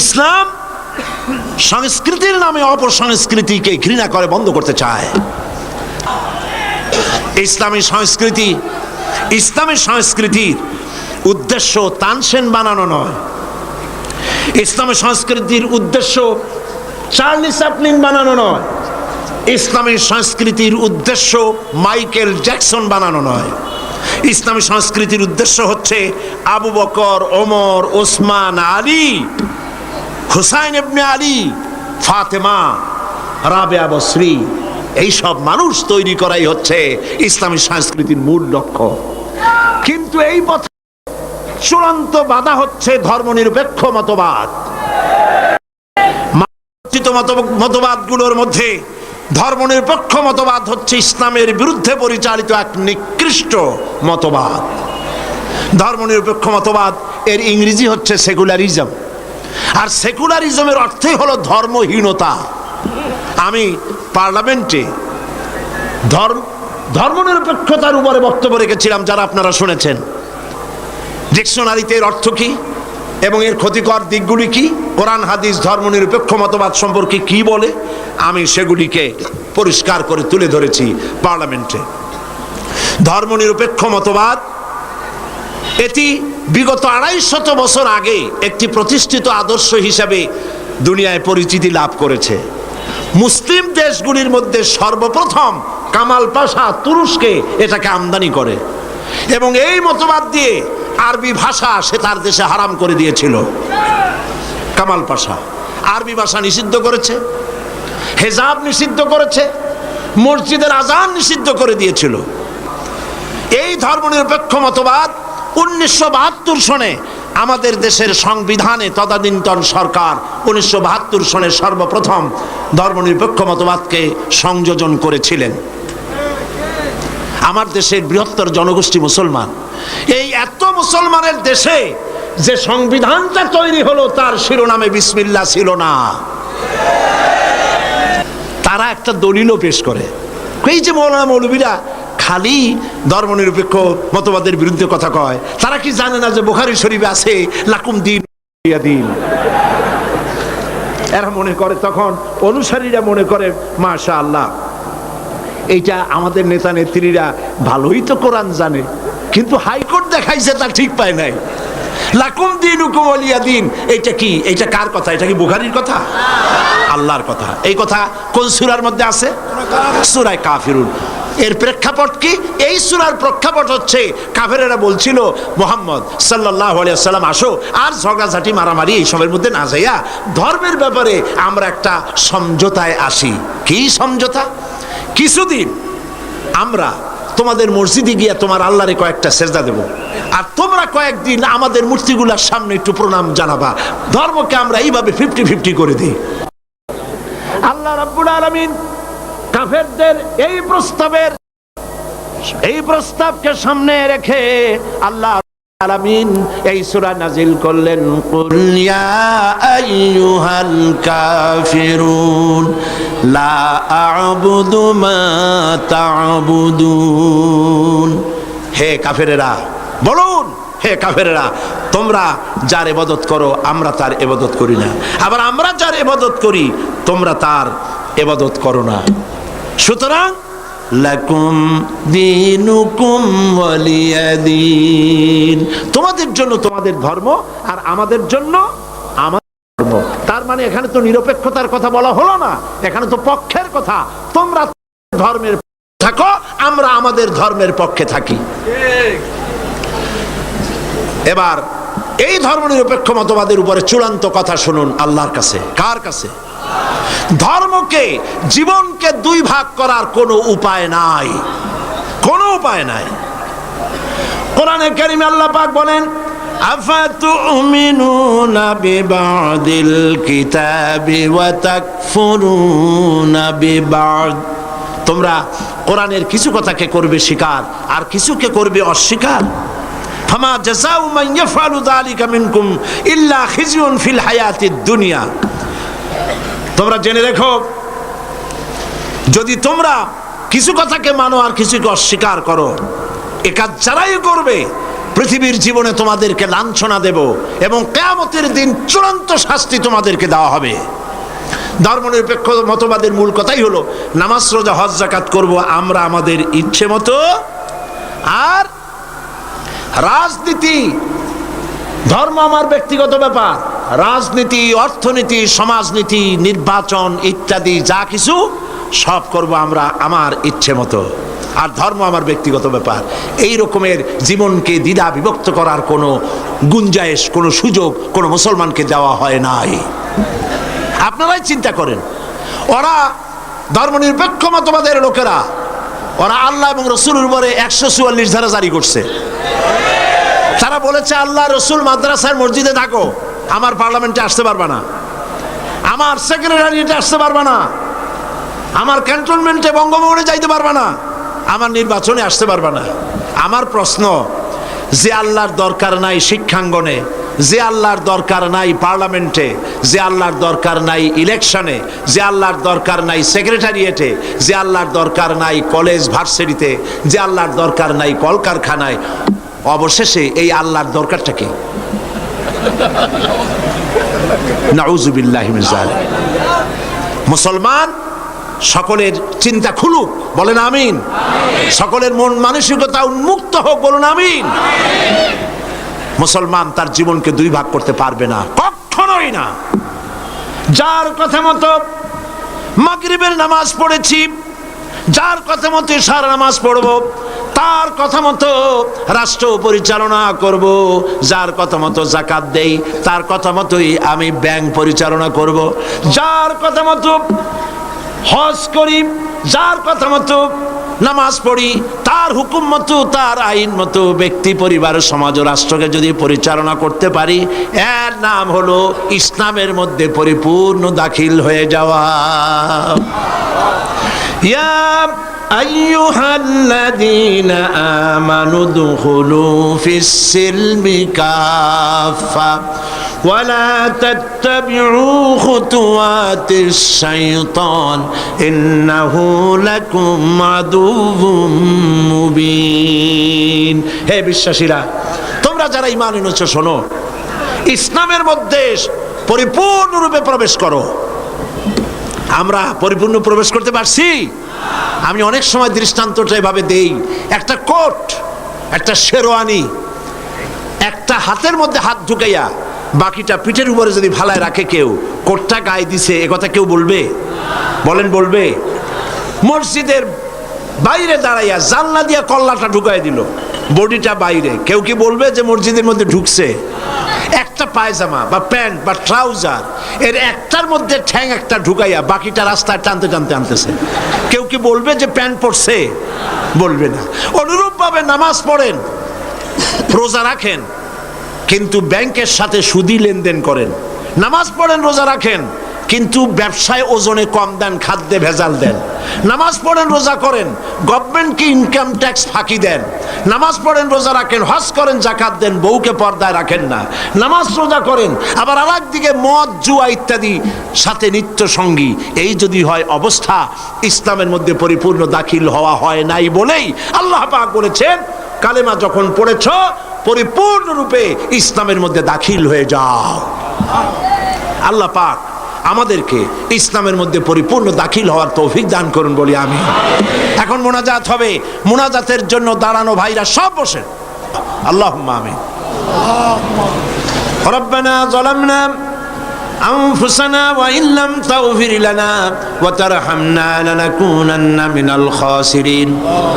ইসলাম সংস্কৃতির নামে অপসংস্কৃতিকে ঘৃণা করে, বন্ধ করতে চায়। ইসলামী সংস্কৃতি, ইসলামী সংস্কৃতির উদ্দেশ্য তানসেন বানানো নয়। ইসলামী সংস্কৃতির উদ্দেশ্য চার্লি চ্যাপলিন বানানো নয়। ইসলামী সংস্কৃতির উদ্দেশ্য মাইকেল জ্যাকসন বানানো নয়। ইসলামী সংস্কৃতির উদ্দেশ্য হচ্ছে আবু বকর, ওমর, ওসমান, আলী হুসাইন ইবনে আলী, ফাতেমা, রাবেয়া বসরি, এইসব মানুষ তৈরি করাই হচ্ছে ইসলামী সংস্কৃতির মূল লক্ষ্য। কিন্তু এই পথে চূড়ান্ত বাধা হচ্ছে ধর্মনিরপেক্ষ মতবাদ। মতবাদগুলোর মধ্যে ধর্মনিরপেক্ষ মতবাদ হচ্ছে ইসলামের বিরুদ্ধে পরিচালিত এক নিকৃষ্ট মতবাদ। ধর্মনিরপেক্ষ মতবাদ, এর ইংরেজি হচ্ছে সেকুলারিজম। আর সেকুলারিজমের অর্থই হলো ধর্মহীনতা। আমি পার্লামেন্টে ধর্ম ধর্মনিরপেক্ষতার উপরে বক্তব্য রেখেছিলাম, যারা আপনারা শুনেছেন। ডিকশনারিতে এর অর্থ কি? এবং এর ক্ষতিকর দিকগুলি কি? কোরআন, হাদিস ধর্মনিরপেক্ষ মতবাদ সম্পর্কে কি বলে? আমি সেগুলিকে পরিষ্কার করে তুলে ধরেছি পার্লামেন্টে। ধর্মনিরপেক্ষ মতবাদ, এটি বিগত আড়াই শত বছর আগে একটি প্রতিষ্ঠিত আদর্শ হিসাবে দুনিয়ায় পরিচিতি লাভ করেছে। মুসলিম দেশগুলির মধ্যে সর্বপ্রথম কামাল পাশা তুরস্কে এটাকে আমদানি করে এবং এই মতবাদ দিয়ে আরবি ভাষা সে তার দেশে হারাম করে দিয়েছিল। কামাল পাশা আরবি ভাষা নিষিদ্ধ করেছে, হেজাব নিষিদ্ধ করেছে, মসজিদের আজান নিষিদ্ধ করে দিয়েছিল। এই ধর্মনিরপেক্ষ মতবাদ উনিশশো বাহাত্তর সনে আমাদের দেশের সংবিধানে তদানীন্তন সরকার উনিশশো বাহাত্তর সনে সর্বপ্রথম ধর্মনিরপেক্ষ মতবাদকে সংযোজন করেছিলেন। আমার দেশের বৃহত্তর জনগোষ্ঠী মুসলমান। এই এত মুসলমানের দেশে যে সংবিধানটা তৈরি হলো তার শিরোনামে বিসমিল্লা ছিল না। তারা একটা দলিলও পেশ করে। এই যে মৌলানা মৌলবীরা খালি ধর্মনিরপেক্ষ মতবাদের বিরুদ্ধে কথা কয়। তারা কি জানে না যে বোখারি শরীফে আছে, লাকুম দিন দিন। এরা মনে করে তখন, অনুসারীরা মনে করে মাশা আল্লাহ এইটা আমাদের নেতা নেত্রীরা ভালোই তো কোরআন জানে, কিন্তু হাইকোর্ট দেখাইছে তা ঠিক পায় নাই। লাকুম দিন হুকুম অলিয়া দিন, এইটা কি? এইটা কার কথা? এটা কি বুখারির কথা? আল্লাহর কথা। এই কথা কোন সুরার মধ্যে আছে? সুরায় কাফিরুন। এর প্রেক্ষাপট কি? এই সুরার প্রেক্ষাপট হচ্ছে, কাফেরেরা বলছিল, মোহাম্মদ সাল্লাহ সাল্লাম আসো, আর ঝগড়াঝাটি, মারামারি এই সময়ের মধ্যে না যাইয়া, ধর্মের ব্যাপারে আমরা একটা সমঝোতায় আসি। কি সমঝোতা? কিছুদিন আমরা তোমাদের মসজিদে গিয়া তোমার আল্লাহরে কয়েকটা সেজদা দেব, আর তোমরা কয়েকদিন আমাদের মূর্তিগুলার সামনে একটু প্রণাম জানাবা। ধর্মকে আমরা এইভাবে ফিফটি ফিফটি করে দিই। আল্লাহ রাব্বুল আলামিন কাফেরদের এই প্রস্তাবের, এই প্রস্তাবকে সামনে রেখে আল্লাহ এই সূরা নাজিল করলেন লা হে কাফেরেরা, বলুন, হে কাফেরেরা, তোমরা যার এবাদত করো, আমরা তার এবাদত করি না। আবার আমরা যার এবাদত করি, তোমরা তার এবাদত করো না। সুতরাং লাকুম দিনুকুম ওয়ালিয়াদিন। তোমাদের জন্য তোমাদের ধর্ম আর আমাদের জন্য আমাদের ধর্ম। তার মানে এখানে তো নিরপেক্ষতার কথা বলা হলো না, এখানে তো পক্ষের কথা। তোমরা ধর্মের থাকো, আমরা আমাদের ধর্মের পক্ষে থাকি। এবার, এই ধর্মনিরপেক্ষ মতবাদের উপরে চূড়ান্ত কথা শুনুন আল্লাহর কাছে। কার কাছে? ধর্মকে জীবনকে দুই ভাগ করার কোনো উপায় নাই কোনো উপায় নাই কোরআনে কারিমে আল্লাহ পাক বলেন أفتؤمنون ببعض الكتاب وتكفرون ببعض তোমরা কোরআনের কিছু কথাকে করবে স্বীকার আর কিছুকে করবে অস্বীকার ফামা জাযাউ মান ইয়াফআলু যালিকা মিনকুম ইল্লা খিজিউন ফিল হায়াতিদ দুনিয়া তোমরা জেনে রেখো, যদি তোমরা কিছু কথাকে মানো আর কিছুকে অস্বীকার করো, এ কাজ যারাই করবে, পৃথিবীর জীবনে তোমাদেরকে লাঞ্ছনা দেব এবং কেয়ামতের দিন চূড়ান্ত শাস্তি তোমাদেরকে দেওয়া হবে। ধর্মনিরপেক্ষ মতবাদের মূল কথাই হলো, নামাজ, রোজা, হজ জাকাত করব আমরা আমাদের ইচ্ছে মতো। আর রাজনীতি, ধর্ম আমার ব্যক্তিগত ব্যাপার রাজনীতি, অর্থনীতি, সমাজনীতি, নির্বাচন ইত্যাদি যা কিছু, সব করব আমরা আমার ইচ্ছে মতো। আর ধর্ম আমার ব্যক্তিগত ব্যাপার। এই রকমের জীবনকে দ্বিধা বিভক্ত করার কোনো গুঞ্জায়েশ, কোনো সুযোগ কোনো মুসলমানকে দেওয়া হয় নাই। আপনারাই চিন্তা করেন, ওরা ধর্মনিরপেক্ষ মতবাদের লোকেরা, ওরা আল্লাহ এবং রসুলের উপরে একশো চুয়াল্লিশ ধারা জারি করছে। তারা বলেছে, আল্লাহ রসুল মাদ্রাসার মসজিদে থাকো। আমার পার্লামেন্টে আসতে পারবে না। আমার সেক্রেটারিয়েটে আসতে পারবে না। আমার ক্যান্টনমেন্টে বঙ্গভবনে যাইতে পারবে না। আমার নির্বাচনে আসতে পারবে না। আমার প্রশ্ন, যে আল্লাহর দরকার নাই শিক্ষাঙ্গনে, যে আল্লাহর দরকার নাই পার্লামেন্টে, যে আল্লাহর দরকার নাই ইলেকশনে, যে আল্লাহর দরকার নাই সেক্রেটারিয়েটে, যে আল্লাহর দরকার নাই কলেজ ভার্সিটিতে, যে আল্লাহর দরকার নাই কলকারখানায়, অবশেষে এই আল্লাহর দরকারটা কি? মুসলমান সকলের চিন্তা খুলুক, বলেন আমিন। সকলের মন মানসিকতা উন্মুক্ত হোক, বলুন আমিন। মুসলমান তার জীবনকে দুই ভাগ করতে পারবে না, কখনোই না। যার কথা মতো মাগরিবের নামাজ পড়েছি, যার কথা মতো সারা নামাজ পড়ব তার কথা মতো রাষ্ট্র পরিচালনা করব, যার কথা মতো জাকাত দেই, তার কথা মতোই আমি ব্যাংক পরিচালনা করব। যার কথা মতো হজ করি, যার কথা মতো নামাজ পড়ি, তার হুকুম মতো, তার আইন মতো ব্যক্তি, পরিবার, সমাজ ও রাষ্ট্রকে যদি পরিচালনা করতে পারি, এর নাম হলো ইসলামের মধ্যে পরিপূর্ণ দাখিল হয়ে যাওয়া। ইয়া أيها الذين آمنوا ادخلوا في السلم كافة ولا تتبعوا خطوات الشيطان إنه لكم عدو মুবিন হে বিশ্বাসীরা তোমরা যারা ইমান এনেছো শোনো ইসলামের মধ্যে পরিপূর্ণরূপে প্রবেশ করো আমরা পরিপূর্ণ প্রবেশ করতে পারছি আমি অনেক সময় দৃষ্টান্তটা এভাবে দেই। একটা কোট, একটা শেরওয়ানি, একটা হাতের মধ্যে হাত ঢুকাইয়া বাকিটা পিঠের উপরে যদি ভালায় রাখে কেউ, কোটটা গায়ে দিছে কথা কেউ বলবে? বলেন, বলবে? মসজিদের বাইরে দাঁড়াইয়া জানলা দিয়া কল্লাটা ঢুকাই দিল। বডিটা বাইরে। কেউ কি বলবে যে মসজিদের মধ্যে ঢুকছে? একটা পায়জামা বা প্যান্ট বা ট্রাউজার, এর একটার মধ্যে ঠ্যাং একটা ঢুকাইয়া বাকিটা রাস্তায় টানতে টানতে আনতেছে। কেউ কি বলবে যে প্যান্ট পরছে? বলবে না। অনুরূপভাবে নামাজ পড়েন, রোজা রাখেন, কিন্তু ব্যাংকের সাথে সুদি লেনদেন করেন। নামাজ পড়েন, রোজা রাখেন, কিন্তু ব্যবসায় ওজনে কম দেন, খাদ্যে ভেজাল দেন। নামাজ পড়েন, রোজা করেন গভর্নমেন্টকে ইনকাম ট্যাক্স ফাঁকি দেন। নামাজ পড়েন, রোজা রাখেন, হজ করেন, জাকাত দেন, বউকে পর্দায় রাখেন না। নামাজ রোজা করেন, আবার আর দিকে মদ, জুয়া ইত্যাদি সাথে নিত্য সঙ্গী। এই যদি হয় অবস্থা, ইসলামের মধ্যে পরিপূর্ণ দাখিল হওয়া হয় নাই বলেই আল্লাহ পাক বলেছেন, কালেমা যখন পড়েছ, পরিপূর্ণরূপে ইসলামের মধ্যে দাখিল হয়ে যাও। আল্লাহ পাক আমাদেরকে ইসলামের মধ্যে পরিপূর্ণ দাখিল হওয়ার তৌফিক দান করুন বলি আমি এখন মোনাজাত হবে মোনাজাতের জন্য দাঁড়ানো ভাইরা সব বসে আল্লাহ আমিন ربنا ظلمنا أنفسنا وإن لم تغفر لنا وترحمنا لنكونن من الخاسرين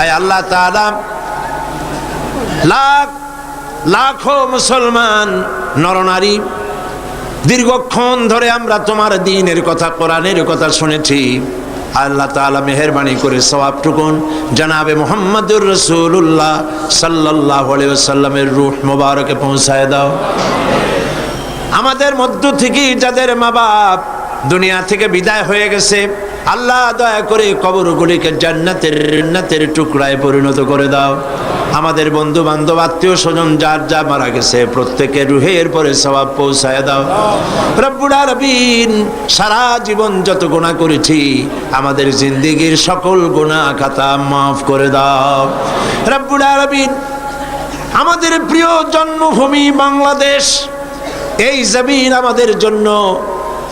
أي الله تعالى লাখ লাখো মুসলমান নরনারী দীর্ঘক্ষণ ধরে আমরা তোমার দিনের কথা, কোরআনের কথা শুনেছি। আল্লাহ তালা মেহরবানি করে সবাব টুকুন জানাবে মোহাম্মদুর রসুল্লাহ সাল্লাহ সাল্লামের রুহ মোবারকে পৌঁছায় দাও। আমাদের মধ্য থেকে যাদের মা বাপ দুনিয়া থেকে বিদায় হয়ে গেছে আল্লাহ দয়া করে কবরগুলিকে জান্নাতের জান্নাতের টুকরায় পরিণত করে দাও। আমাদের বন্ধু বান্ধব আত্মীয় স্বজন যার যা মারা গেছে, প্রত্যেকের রুহের পরে সবাব পৌঁছায় দাও। রব্বুল রবিন সারা জীবন যত গুণা করেছি, আমাদের জিন্দিগির সকল গুণা খাতা মাফ করে দাও। রব্বুল রবিন আমাদের প্রিয় জন্মভূমি বাংলাদেশ, এই জমিন আমাদের জন্য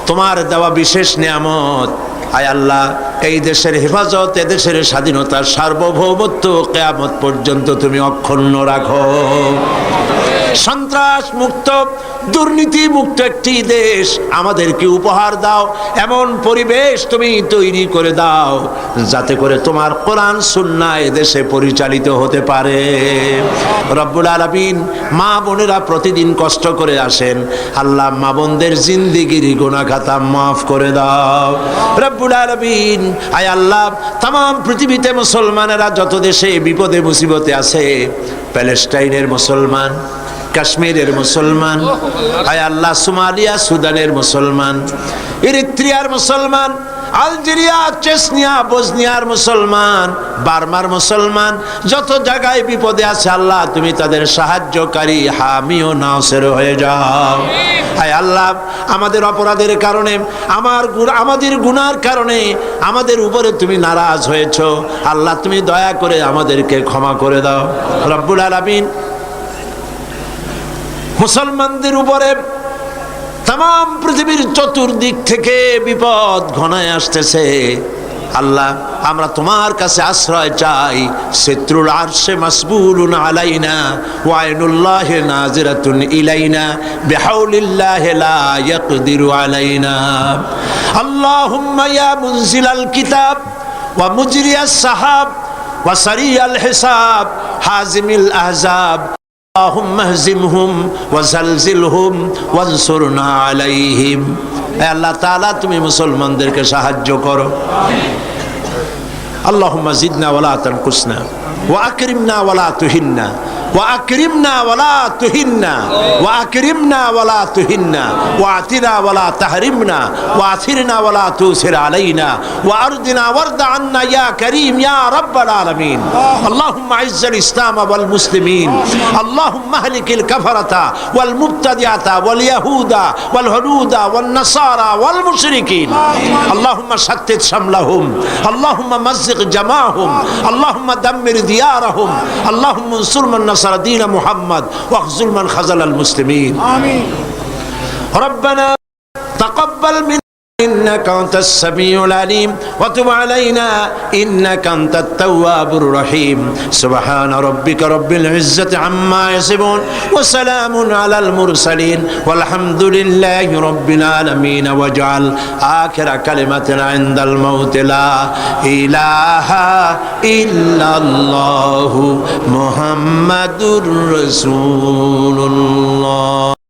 তোমার দেওয়া বিশেষ নিয়ামত। আয় আল্লাহ এই দেশের হেফাজত এ দেশের স্বাধীনতার সার্বভৌমত্ব কেয়ামত পর্যন্ত তুমি অক্ষুণ্ণ রাখো। সন্ত্রাস মুক্ত, দুর্নীতি মুক্ত একটি দেশ আমাদেরকে উপহার দাও। এমন পরিবেশ তুমি তৈরি করে দাও, যাতে করে তোমার কোরআন, সুন্না দেশে পরিচালিত হতে পারে। রব্বুল আলমিন মা বোনেরা প্রতিদিন কষ্ট করে আসেন। আল্লাহ মা বোনদের জিন্দিগির গুণাখাতা মাফ করে দাও। রব্বুল আলমিন, আয় আল্লাহ, তাম পৃথিবীতে মুসলমানেরা যত দেশে বিপদে, মুসিবতে আছে, প্যালেস্টাইনের মুসলমান কাশ্মীরের মুসলমান আয় আল্লাহ, সোমালিয়া, সুদানের মুসলমান, ইরিত্রিয়ার মুসলমান, আলজেরিয়া, চেসনিয়া, বসনিয়ার মুসলমান, বার্মার মুসলমান, যত জায়গায় বিপদে আছে আল্লাহ, তুমি তাদের সাহায্যকারী হামি ও নাসের হয়ে যাও। হায় আল্লাহ, আমাদের অপরাধের কারণে, আমার আমাদের গুনার কারণে, আমাদের উপরে তুমি নারাজ হয়েছো। আল্লাহ, তুমি দয়া করে আমাদেরকে ক্ষমা করে দাও। রব্বুল আলামিন মুসলমানদের উপরে তাম পৃথিবীর চতুর্দিক থেকে বিপদ ঘনায় আসতেছে। আল্লাহ, আমরা তোমার কাছে আশ্রয় চাই। শত্রুল আরশে মাসবুলুন আলাইনা, ওয়াইনুল্লাহ নাজিরাতুন ইলাইনা, বিহাউলিল্লাহ লা ইয়াকদিরু আলাইনা। আল্লাহুম্মা ইয়া মুনজিলাল কিতাব ওয়া মুজরিয়াস সাহাব ওয়া সারিয়াল হিসাব হাজিমিল আহজাব আলাইহিম। আল্লাহ তাআলা, তুমি মুসলমানদেরকে সাহায্য করো। আল্লাহুম্মা জিদনা ওয়ালা তানকুসনা ওয়া আকরিমনা ওয়ালা তুহিন্না। وأكرمنا ولا تهنا. وأكرمنا ولا تهنا. واعتنا ولا تحرمنا. وأثرنا ولا توثر علينا. وارضنا وارض عنا يا كريم يا رب العالمين. اللهم اعز الإسلام والمسلمين. اللهم اهلك الكفرة والمبتدعة واليهود والهنود والنصارى والمشركين. اللهم شتت شملهم. اللهم مزق جماعهم. اللهم دمر ديارهم. اللهم انصر من نصر دين محمد واخذل من خذل المسلمين. آمين. ربنا تقبل منا إنك أنت السميع العليم وتب علينا إنك أنت التواب الرحيم سبحان ربك رب العزة عما يصفون وسلام على المرسلين والحمد لله رب العالمين واجعل آخر كلمة عند الموت لا إله إلا الله محمد رسول الله